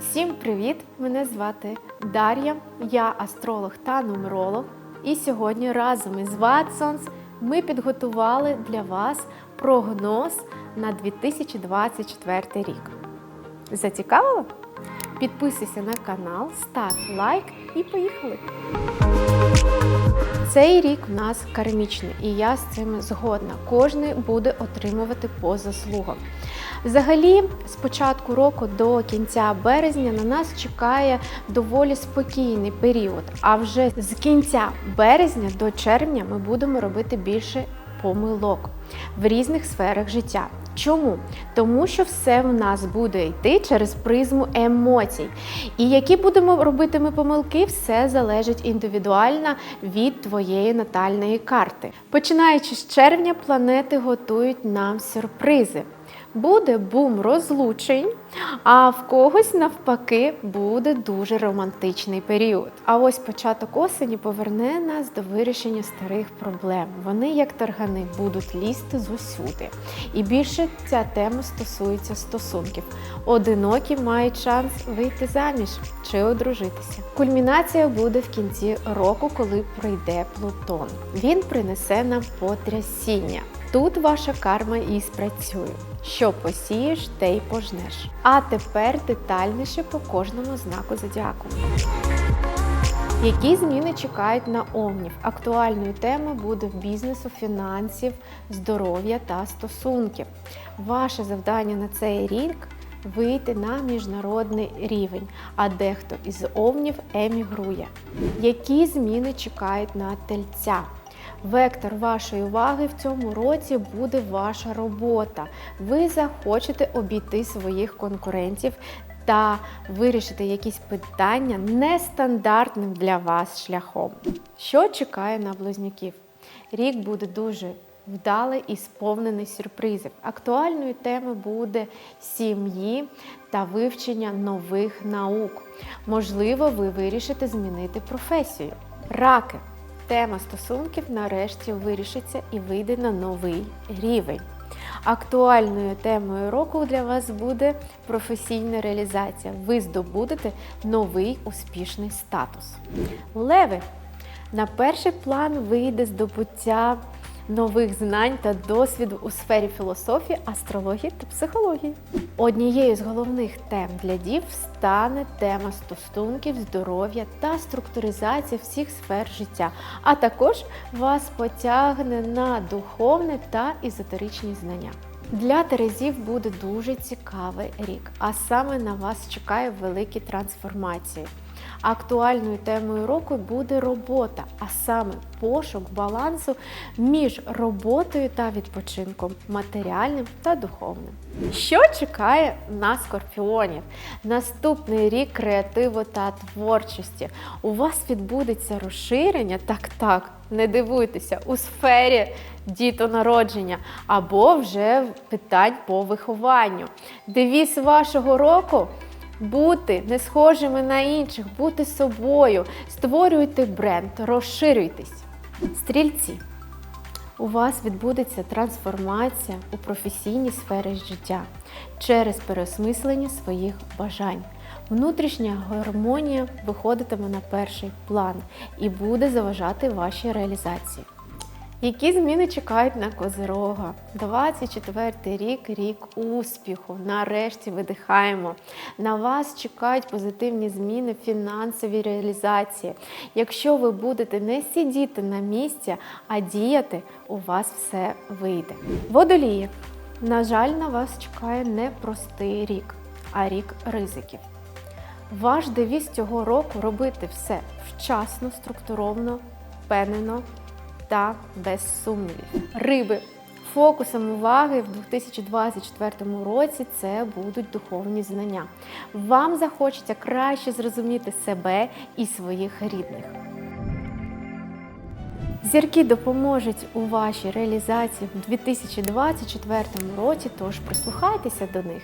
Всім привіт! Мене звати Дар'я, я астролог та нумеролог. І сьогодні разом із Ватсонс ми підготували для вас прогноз на 2024 рік. Зацікавило? Підписуйся на канал, став лайк і поїхали! Цей рік в нас кармічний, і я з цим згодна. Кожний буде отримувати по заслугам. Взагалі, з початку року до кінця березня на нас чекає доволі спокійний період. А вже з кінця березня до червня ми будемо робити більше помилок в різних сферах життя. Чому? Тому що все в нас буде йти через призму емоцій. І які будемо робити ми помилки, все залежить індивідуально від твоєї натальної карти. Починаючи з червня, планети готують нам сюрпризи. Буде бум розлучень, а в когось навпаки буде дуже романтичний період. А ось початок осені поверне нас до вирішення старих проблем. Вони, як таргани, будуть лізти з усюди. І більше ця тема стосується стосунків. Одинокі мають шанс вийти заміж чи одружитися. Кульмінація буде в кінці року, коли прийде Плутон. Він принесе нам потрясіння. Тут ваша карма і спрацює. Що посієш, те й пожнеш. А тепер детальніше по кожному знаку зодіаку. Які зміни чекають на Овнів? Актуальною темою буде бізнесу, фінансів, здоров'я та стосунків. Ваше завдання на цей рік вийти на міжнародний рівень, а дехто із овнів емігрує. Які зміни чекають на тельця? Вектор вашої уваги в цьому році буде ваша робота. Ви захочете обійти своїх конкурентів та вирішити якісь питання нестандартним для вас шляхом. Що чекає на близнюків? Рік буде дуже вдалий і сповнений сюрпризів. Актуальною темою буде сім'ї та вивчення нових наук. Можливо, ви вирішите змінити професію. Раки. Тема стосунків нарешті вирішиться і вийде на новий рівень. Актуальною темою року для вас буде професійна реалізація. Ви здобудете новий успішний статус. Леви на перший план вийде здобуття нових знань та досвіду у сфері філософії, астрології та психології. Однією з головних тем для дів стане тема стосунків, здоров'я та структуризація всіх сфер життя, а також вас потягне на духовне та езотеричні знання. Для Терезів буде дуже цікавий рік, а саме на вас чекає великі трансформації. Актуальною темою року буде робота, а саме пошук балансу між роботою та відпочинком, матеріальним та духовним. Що чекає на скорпіонів? Наступний рік креативу та творчості. У вас відбудеться розширення, так так, не дивуйтеся, у сфері дітонародження або вже питань по вихованню. Девіз вашого року бути не схожими на інших, бути собою, створюйте бренд, розширюйтесь. Стрільці. У вас відбудеться трансформація у професійній сфері життя через переосмислення своїх бажань. Внутрішня гармонія виходитиме на перший план і буде заважати вашій реалізації. Які зміни чекають на Козирога? 24 рік рік успіху. Нарешті видихаємо. На вас чекають позитивні зміни, в фінансові реалізації. Якщо ви будете не сидіти на місці, а діяти, у вас все вийде. Водолії. На жаль, на вас чекає не простий рік, а рік ризиків. Ваш девіз цього року робити все вчасно, структуровано, впевнено та без сумнівів. Риби. Фокусом уваги в 2024 році це будуть духовні знання. Вам захочеться краще зрозуміти себе і своїх рідних. Зірки допоможуть у вашій реалізації в 2024 році, тож прислухайтеся до них.